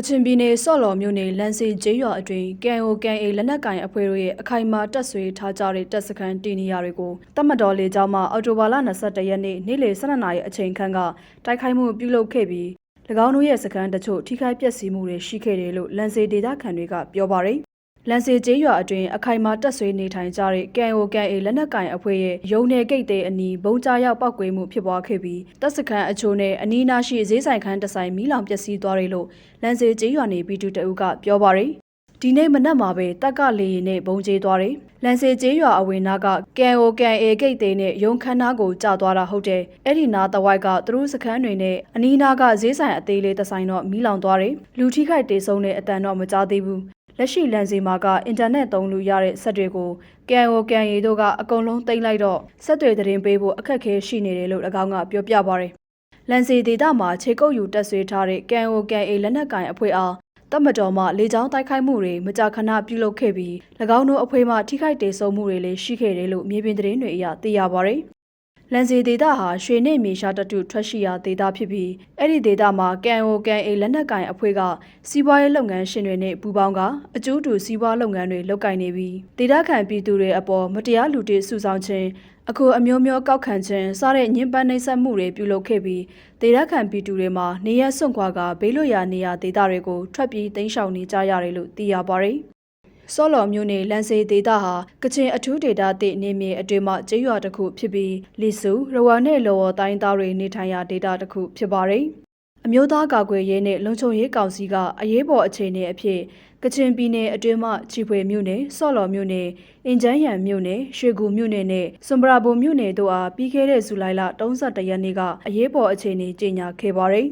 ကချင်ပြည်နယ်စော့လော်မြို့နယ်လန်စီကျေးရွာအတွင်း KNO KNA လက်နက်ကင်အဖွဲ့တို့ရဲ့အခိုင်အမာတပ်ဆွေထားကြတဲ့တပ်စခန်းတည်နေရာတွေကိုတမတော်လေကြောင်းမှအော်တိုဘာလ22ရက်နေ့နေ့လယ်12နာရီအချိန်ခန့်ကတိုက်ခိုက်မှုပြုလုပ်ခဲ့ပြီး၎င်းတို့ရဲ့စခန်းတချို့ထိခိုက်ပျက်စီးမှုတွေရှိခဲ့တယ်လို့လန်စီဒေသခံတွေကပြောပါရယ် လန်စီကျေးရွာအတွင်းအခိုင်အမာတပ်ဆွေနေထိုင်ကြတဲ့ KNO KNA လက်နက်ကင်အဖွဲ့ရဲ့ရုံနယ်ဂိတ်သေးအနီးဘုံကြားရောက်ပောက်ကွဲမှုဖြစ်ပွားခဲ့ပြီးတပ်စခန်းအချို့နဲ့အနီးအနားရှိဈေးဆိုင်ခန်းတစ်ဆိုင်မီးလောင်ပျက်စီးသွားတယ်လို့လန်စီကျေးရွာနေပြည်သူတအုပ်ကပြောပါရယ်ဒီနေ့မနက်မှာပဲတက်ကလေရင်နဲ့ဘုံကျေးသွားတယ်။လန်စီကျေးရွာအဝင်နာက KNO KNA ဂိတ်သေးနဲ့ရုံခန်းနာကိုကြာသွားတာဟုတ်တယ်။အဲ့ဒီနာတဝိုက်ကသူတို့စခန်းတွေနဲ့အနီးနားကဈေးဆိုင်အသေးလေးတစ်ဆိုင်တော့မီးလောင်သွားတယ်။လူထိခိုက်တေဆုံးတဲ့အတန်တော့မကြားသေးဘူး။ လက်ရှိလန်စီမာကအင်တာနက်သုံးလို့ရတဲ့ဆက်တွေကို KNO KNA တို့ကအကုန်လုံးတိမ့်လိုက်တော့ဆက်တွေသတင်းပေးဖို့အခက်အခဲရှိနေတယ်လို့၎င်းကပြောပြပါရယ်လန်စီဒေတာမှာခြေကုပ်ယူတက်ဆွေးထားတဲ့ KNO KNA လက်နက်ကင်အဖွဲ့အားတမတော်မှလေကြောင်းတိုက်ခိုက်မှုတွေမကြာခဏပြုလုပ်ခဲ့ပြီး၎င်းတို့အဖွဲ့မှထိခိုက်ဒေဆုံးမှုတွေလည်းရှိခဲ့တယ်လို့မြေပြင်သတင်းတွေအရသိရပါရယ် လန်စီဒေတာဟာရွှေနေမြေရှာတတုထွက်ရှိရာဒေတာဖြစ်ပြီးအဲ့ဒီဒေတာမှာ KNO KNA လက်နက်ကင်အဖွဲ့ကစီးပွားရေးလုပ်ငန်းရှင်တွေနဲ့ပူးပေါင်းကအကျိုးတူစီးပွားလုပ်ငန်းတွေလုပ်ကိုင်နေပြီးဒေတာခံပြည်သူတွေအပေါ်မတရားလူတွေစုဆောင်ခြင်းအခုအမျိုးမျိုးကောက်ခံခြင်းစတဲ့ညှဉ်းပန်းနှိပ်စက်မှုတွေပြုလုပ်ခဲ့ပြီးဒေတာခံပြည်သူတွေမှာနေရစွန့်ခွာကဘေးလွတ်ရာနေရာဒေတာတွေကိုထွက်ပြေးတိမ်းရှောင်နေကြရတယ်လို့သိရပါတယ်။ စောလော်မျိုးနယ်လန်စေဒေတာဟာကချင်အထူးဒေတာတိနေမြေအတွင်းမှာကျေးရွာတစ်ခုဖြစ်ပြီးလီဆူရဝါနဲ့လော်ဝတိုင်းသားတွေနေထိုင်ရာဒေတာတစ်ခုဖြစ်ပါတယ်။အမျိုးသားကာကွယ်ရေးနဲ့လုံခြုံရေးကောင်စီကအရေးပေါ်အခြေအနေအဖြစ်ကချင်ပြည်နယ်အတွင်းမှချီဖွေမြို့နယ်စော့လော်မြို့နယ်အင်ဂျန်းရံမြို့နယ်ရွှေကူမြို့နယ်နဲ့စွန်ပရာဘုံမြို့နယ်တို့အားပြီးခဲ့တဲ့ဇူလိုင်လ31ရက်နေ့ကအရေးပေါ်အခြေအနေကြေညာခဲ့ပါရယ်